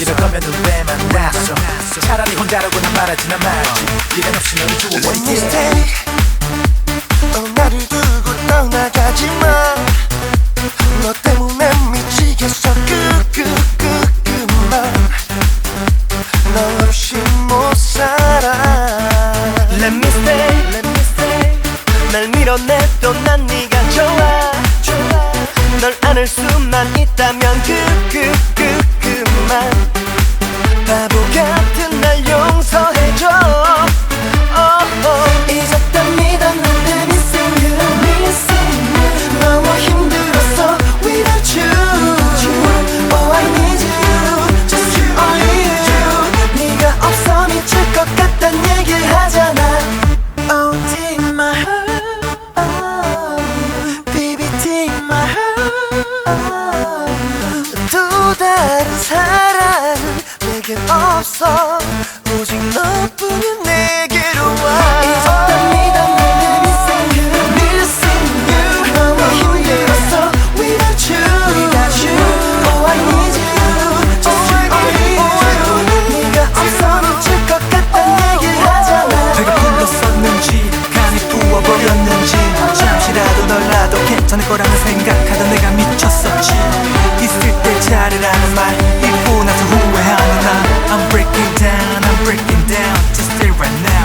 이럴 거면 왜 만났어 차라리 혼자라고 난 말하지나 말지. 미련 없이 너를 Let me 주워버릴게 stay 어, 나를 두고 떠나가지 마너 때문에 미치겠어. 끄끄끄 그만. 너 없이 못 살아. Let me stay. Let me stay. 날 밀어내도 난 네가 좋아. 좋아. 널 안을 수만 있다면 끄 밖에 없어. 오직 너뿐인 내게로 와. 있었답니다. 내게 missing you missing you 너무 힘들었어 without you. Without you. Oh I need you. Just oh, I need you. 네가 없어 미칠 것 같단 얘기를 하잖아. 되게 불렀었는지 간이 부어버렸는지. 잠시라도 널라도 괜찮을 거라는 생각하던 내가 미쳤었지. 있을 때 잘해라는 말. now.